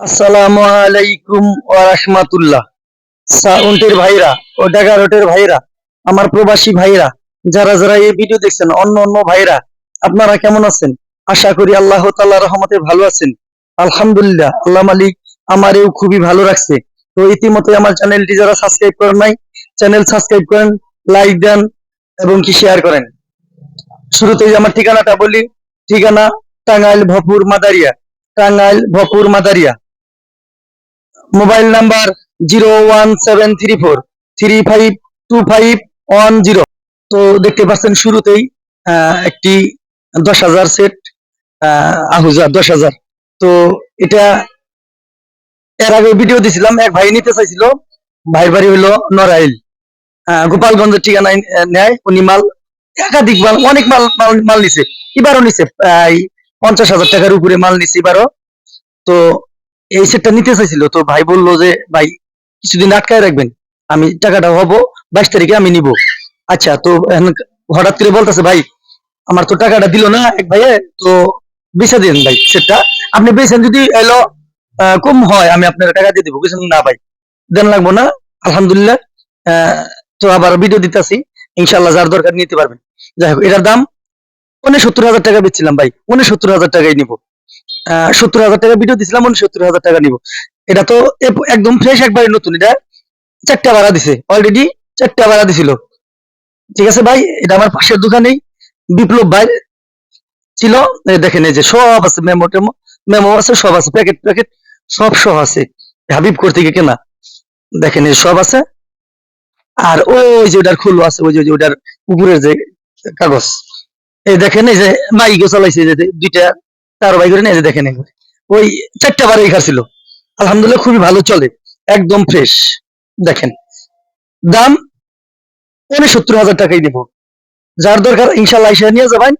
আসসালামু আলাইকুম রাহমাতুল্লাহ। সাউন্ডের ভাইরা ও ঢাকা রোডের ভাইরা, আমার প্রবাসী ভাইরা, যারা যারা এই ভিডিও দেখছেন, অন্য অন্য ভাইরা, আপনারা কেমন আছেন? আশা করি আল্লাহ তাআলার রহমতে ভালো আছেন। আলহামদুলিল্লাহ, আল্লাহ মালিক আমারেও খুবই ভালো রাখছে। তো ইতিমধ্যে আমার চ্যানেলটি যারা সাবস্ক্রাইব করেন নাই, চ্যানেল সাবস্ক্রাইব করেন লাইক দেন এবং কি শেয়ার করেন। শুরুতেই আমার ঠিকানাটা বলি, ঠিকানা Tangail Bhapur Madaria, Tangail Bhapur Madaria. Mobile number zero one seven three four, three five two five one zero. তো দেখতে পাচ্ছেন শুরুতেই একটি দশ হাজার সেট আহুজা, দশ হাজার। তো এটা এর আগে ভিডিও দিছিলাম, এক ভাই নিতে চাইছিল। ভাইয়ের বাড়ি হইল নড়াইল। গোপালগঞ্জের ঠিকানায় নেয়। উনি মাল, একাধিক মাল, অনেক মাল মাল মাল নিছে। এবারও নিছে পঞ্চাশ হাজার টাকার উপরে মাল নিছে এবারও। তো এই সেটটা নিতে চাইছিল, তো ভাই বলল যে, ভাই, কিছুদিন আটকায় রাখবেন, আমি টাকাটা হব, বাইশ তারিখে আমি নিব। আচ্ছা তো হঠাৎ করে বলতেছে, ভাই, আমার তো টাকাটা দিল না এক ভাইয়ে, তো বেচে দিন ভাই সেটটা আপনি বেচেন, যদি এলো কম হয়, আমি আপনার টাকা দিয়ে দিব কিছু না ভাই, দেন লাগবো না, আলহামদুলিল্লাহ। তো আবার ভিডিও দিতেছি ইনশাল্লাহ যার দরকার নিতে পারবেন। যাই হোক, এটার দাম উনসত্তর হাজার টাকা বেচছিলাম ভাই, উনসত্তর হাজার টাকাই নিব। সত্তর হাজার টাকা ভিডিও দিছিলাম উনসত্তর হাজার টাকা নিব। এটা তো একদম ফ্রেশ একবারে নতুন, এটা চারটা ভাড়া দিছে অলরেডি চারটা ভাড়া দিছিল। ঠিক আছে ভাই, এটা আমার পাশের দোকানেই, বিপ্লব ভাই ছিল। দেখেন, এই যে সব আছে মেমো টেমো মেমো আছে, সব আছে প্যাকেট প্যাকেট সব সহ আছে। হাবিব কোর থেকে কেনা। দেখেন, এই সব আছে। আর ওই যে ওটার খুলো আছে, ওই যে ওটার উপরের যে কাগজ। এই দেখেন, এই যে মাইকে চালাইছে যে দুইটা তার বাই করে নিয়ে দেখেন যে। ওই চারটা বারেই ছিল। আলহামদুলিল্লাহ খুবই ভালো চলে, একদম ফ্রেশ দেখেন, দাম উনসত্তর হাজার টাকাই দিব। যার দরকার ইনশাল্লাহ এসে নিয়ে যাবেন,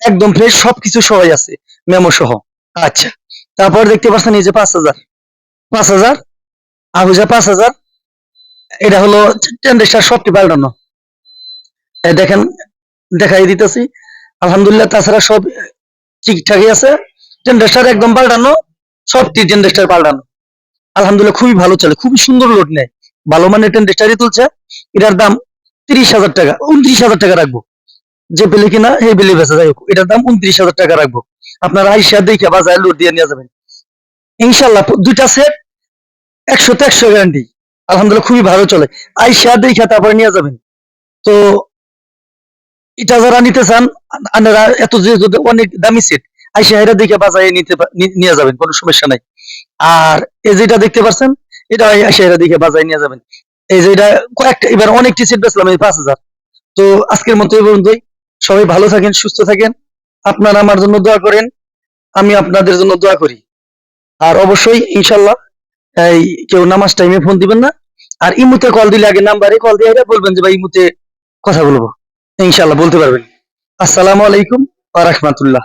একদম ফ্রেশ সবকিছু সবাই আছে মেমো সহ। আচ্ছা তারপর দেখতে পাচ্ছেন এই যে পাঁচ হাজার। পাঁচ হাজার আহুজা পাঁচ হাজার। এটা হলো টেন্ডেস্টার সবটি পাল্টানো। দেখেন, দেখাই দিতেছি। আলহামদুলিল্লাহ, তাছাড়া সব ঠিকঠাকই আছে টেন্ডেস্টার একদম পাল্টানো সবটি টেন্ডেস্টার পাল্টানো। আলহামদুলিল্লাহ খুবই ভালো চলে, খুবই সুন্দর লোড নেয়। ভালো মানের টেন্ডেস্টারই তুলছে, এটার দাম তিরিশ হাজার টাকা উনত্রিশ হাজার টাকা রাখব। যে পেলে কিনা এই পেলে বেচা যাই হোক। এটার দাম উনত্রিশ হাজার টাকা রাখব। আপনারা আইসা দেখে বাজারে লোড দিয়ে নিয়ে যাবেন। ইনশাল্লাহ দুইটা সেট একশো তো একশো গ্যারান্টি আলহামদুলিল্লাহ খুবই ভালো চলে। আইসা দেখে তারপরে নিয়ে যাবেন। তো এটা যারা নিতে চান আপনারা এত যে অনেক দামি সেট আইসা হেরা দেখে বাজারে নিতে নিয়ে যাবেন, কোনো সমস্যা নাই। আর এই যেটা দেখতে পাচ্ছেন এটা আইসা হেরা দেখে বাজারে নিয়ে যাবেন। এই যে এটা কয়েকটা, এবার অনেকটি সেট বেচলাম এই পাঁচ হাজার। তো আজকের মতো এই পর্যন্তই। সবাই ভালো থাকেন, সুস্থ থাকেন। আপনারা আমার জন্য দোয়া করেন, আমি আপনাদের জন্য দোয়া করি। আর অবশ্যই, ইনশাল্লাহ, এই কেউ নামাজ টাইমে ফোন দিবেন না। আর ইমুতে কল দিলে আগে নাম্বারে কল দিয়ে বলবেন যে, ভাই, ইমুতে কথা বলব। ইনশাল্লাহ বলতে পারবেন। আসসালামু আলাইকুম আ রাহমাতুল্লাহ।